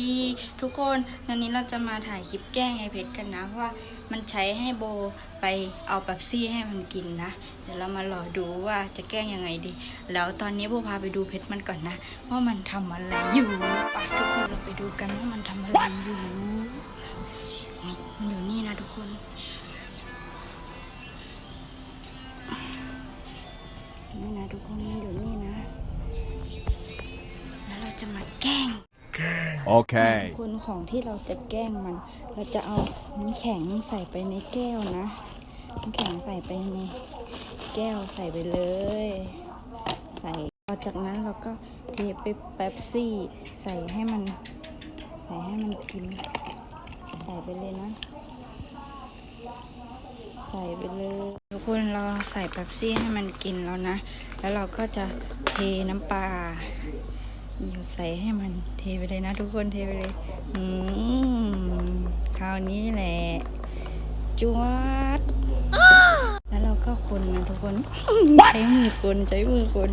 ดีทุกคนวันนี้เราจะมาถ่ายคลิปแกล้งไอเพชรกันนะ เพราะว่ามันใช้ให้โบไปเอาแบบซี่ให้มันกินนะ เดี๋ยวเรามารอดูว่าจะแกล้งยังไงดี แล้วตอนนี้โบพาไปดูเพชรมันก่อนนะว่ามันทำอะไรอยู่ไปทุกคนเราไปดูกันว่ามันทำอะไรอยู่ Okay. คนของที่เราจะแกล้งมัน เราจะเอาน้ำแข็งใส่ไปในแก้วนะ น้ำแข็งใส่ไปในแก้วใส่ไปเลย ใส่พอจากนั้นเราก็เทไปเป๊ปซี่ ใส่ให้มัน ใส่ให้มันกิน ใส่ไปเลยนะ ใส่ไปเลยทุกคนเราใส่เป๊ปซี่ให้มันกินแล้วนะ แล้วเราก็จะเทน้ำปลา อยู่ใส่ให้มันเทไปเลยนะทุกคนเทไปเลย อืมคราวนี้แหละจวดแล้วเราก็คนนะทุกคน ใช้มือคนใช้มือคน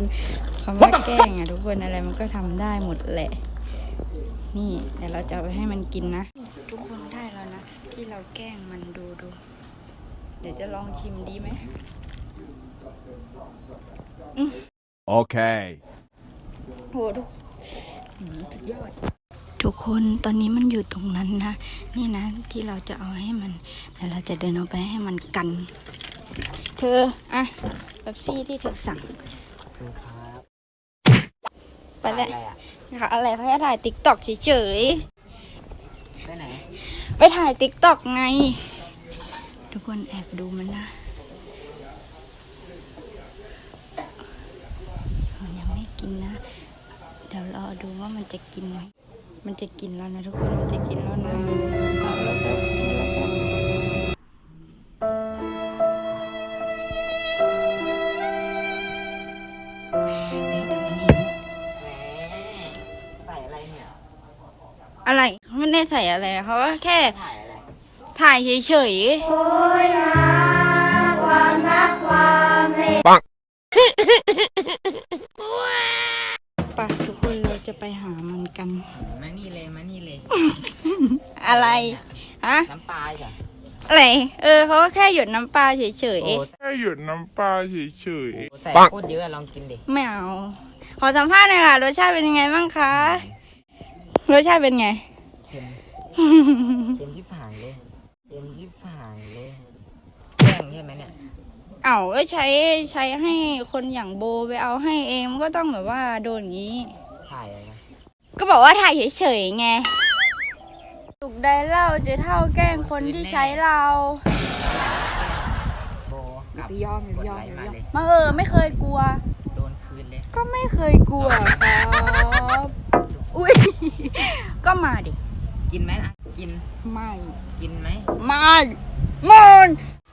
คำว่าแกล้งอะทุกคนอะไรมันก็ทำได้หมดแหละ นี่เดี๋ยวเราจะเอาไปให้มันกินนะ ทุกคนได้แล้วนะ ที่เราแกล้งมันดูดู เดี๋ยวจะลองชิมดีไหม Okay. โหทุกหืม สุดยอด ทุกคนตอนนี้มันอยู่ตรงนั้นนะ นี่นะที่เราจะเอาให้มันแล้วเราจะเดินเอาไปให้มันกัน เธออะแบบซี่ที่เธอสั่งครับไปแล้วอะไรอะค่ะอะไรเขาจะถ่ายติ๊กต็อกเฉยไปไหนๆไปถ่ายติ๊กต็อกไง ทุกคนแอบดูมันนะมันยังไม่กินนะ เดี๋ยวรอดูว่ามันจะกินไหม มันจะกินแล้วนะทุกคน มันจะกินแล้วนะเอาแล้วครับกินแล้วครับเฮ้ยเดี๋ยวมันเห็นแหมใส่อะไรเนี่ยอะไรไม่ได้ใส่อะไรเขาก็แค่ ถ่ายอะไรถ่ายเฉยๆ อะไร ฮะ น้ำปลาจ้ะอะไร เออเขาก็แค่หยดน้ำปลาเฉยโอ้แค่หยุดน้ำปลาเฉยโหใส่โคตรเยอะลองกินดิๆ ไม่เอา ขอสัมภาษณ์หน่อยค่ะ รสชาติเป็นยังไงบ้างคะ รสชาติเป็นไง เค็มเค็มชิบหายเลยเค็มชิบหายเลยแกล้งใช่ไหมเนี่ยเอาก็ใช้ใช้ให้คนอย่างโบไปเอาให้เองมันก็ต้องแบบว่าโดนอย่างนี้ ถ่ายอะไรนะก็บอกว่าถ่ายเฉยๆไง สุกใดเล่าจะเท่าแกล้งคนที่ใช้เราโบกับไม่ยอมไม่ยอมกดไลค์มาเลยมาเออไม่เคยกลัว โดนคืนเลย ก็ไม่เคยกลัวครับอุ้ยก็มาดิ กินไหมอะ กิน ไม่ กินไหม ไม่ไม่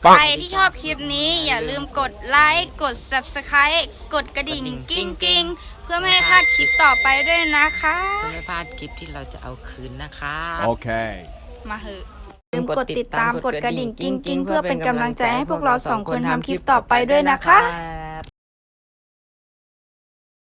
ใครที่ชอบคลิปนี้อย่าลืมกดไลค์ กด subscribe กดกระดิ่ง กิ้งกิ้งๆเพื่อไม่ให้พลาดคลิปต่อไปด้วยนะคะ เพื่อไม่พลาดคลิปที่เราจะเอาคืนนะคะ Okay. มาเหอะลืมกดติดตามกดกระดิ่งกิ้งกิ้งๆเพื่อเป็นกำลังใจให้พวกเราสองคนทำคลิปต่อไปด้วยนะคะบ๊ายบาย